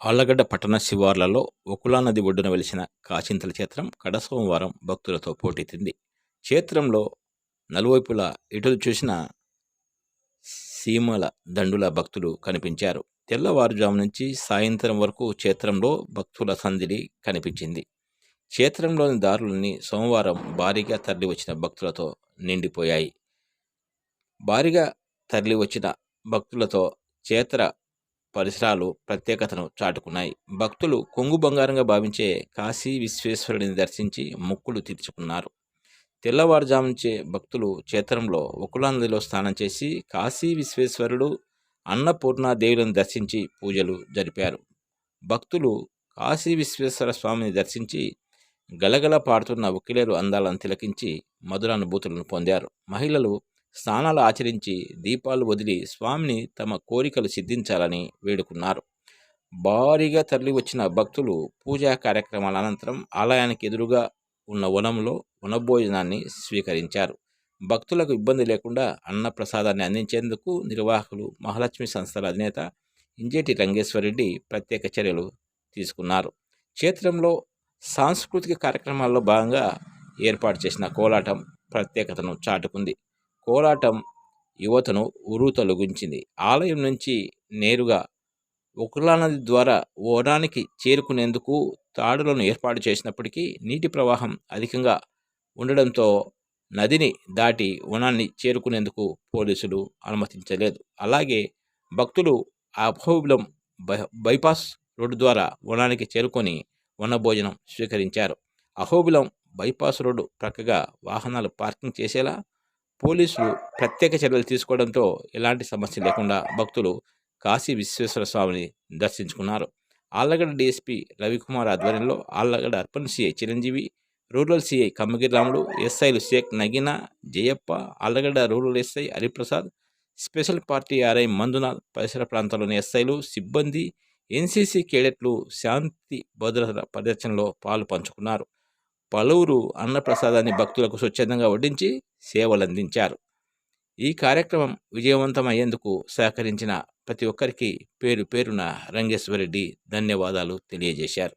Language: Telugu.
ఆళ్ళగడ్డ పట్టణ శివార్లలో ఒకులా నది ఒడ్డున వెలిసిన కాచింతల క్షేత్రం కడ సోమవారం భక్తులతో పోటెత్తింది క్షేత్రంలో నలువైపులా ఎటు చూసిన సీమల దండుల భక్తులు కనిపించారు. తెల్లవారుజాము నుంచి సాయంత్రం వరకు క్షేత్రంలో భక్తుల సందడి కనిపించింది. క్షేత్రంలోని దారులన్నీ సోమవారం భారీగా తరలివచ్చిన భక్తులతో నిండిపోయాయి. భారీగా తరలివచ్చిన భక్తులతో క్షేత్ర పరిసరాలు ప్రత్యేకతను చాటుకున్నాయి. భక్తులు కొంగు బంగారంగా భావించే కాశీ విశ్వేశ్వరుడిని దర్శించి మొక్కులు తీర్చుకున్నారు. తెల్లవారుజాముంచే భక్తులు క్షేత్రంలో ఒకలానదిలో స్నానం చేసి కాశీ విశ్వేశ్వరుడు అన్నపూర్ణాదేవులను దర్శించి పూజలు జరిపారు. భక్తులు కాశీ విశ్వేశ్వర స్వామిని దర్శించి గలగల పాడుతున్న ఉకిలేరు అందాలను తిలకించి మధుర అనుభూతులను పొందారు. మహిళలు స్నానాలు ఆచరించి దీపాలు వదిలి స్వామిని తమ కోరికలు సిద్ధించాలని వేడుకున్నారు. భారీగా తరలి వచ్చిన భక్తులు పూజా కార్యక్రమాల అనంతరం ఆలయానికి ఎదురుగా ఉన్న వనంలో వనభోజనాన్ని స్వీకరించారు. భక్తులకు ఇబ్బంది లేకుండా అన్నప్రసాదాన్ని అందించేందుకు నిర్వాహకులు మహాలక్ష్మి సంస్థల అధినేత ఇంజేటి రంగేశ్వరరెడ్డి ప్రత్యేక చర్యలు తీసుకున్నారు. క్షేత్రంలో సాంస్కృతిక కార్యక్రమాల్లో భాగంగా ఏర్పాటు చేసిన కోలాటం ప్రత్యేకతను చాటుకుంది. కోలాటం యువతను ఉరుతొలగించింది. ఆలయం నుంచి నేరుగా ఉకులా నది ద్వారా ఓడానికి చేరుకునేందుకు తాడులను ఏర్పాటు చేసినప్పటికీ నీటి ప్రవాహం అధికంగా ఉండడంతో నదిని దాటి వనాన్ని చేరుకునేందుకు పోలీసులు అనుమతించలేదు. అలాగే భక్తులు అహోబిలం బైపాస్ రోడ్డు ద్వారా వనానికి చేరుకొని వనభోజనం స్వీకరించారు. అహోబిలం బైపాస్ రోడ్డు ప్రక్కగా వాహనాలు పార్కింగ్ చేసేలా పోలీసులు ప్రత్యేక చర్యలు తీసుకోవడంతో ఎలాంటి సమస్య లేకుండా భక్తులు కాశీ విశ్వేశ్వర స్వామిని దర్శించుకున్నారు. ఆళ్ళగడ్డ డిఎస్పీ రవికుమార్ ఆధ్వర్యంలో ఆళ్ళగడ్డ అర్పణ CI Chiranjeevi rural CI Kammagiriramudu ఎస్ఐలు Sheikh Nagina Jayappa Allagadda rural SI Hariprasad special party RI Mandunath పరిసర ప్రాంతాల్లోని ఎస్ఐలు సిబ్బంది ఎన్సీసీ కేడెట్లు శాంతి భద్రతల పరిరక్షణలో పాలు పంచుకున్నారు. పలువురు అన్నప్రసాదాన్ని భక్తులకు స్వచ్ఛందంగా వడ్డించి సేవలందించారు. ఈ కార్యక్రమం విజయవంతమయ్యేందుకు సహకరించిన ప్రతి ఒక్కరికి పేరు పేరున రంగేశ్వరరెడ్డి ధన్యవాదాలు తెలియజేశారు.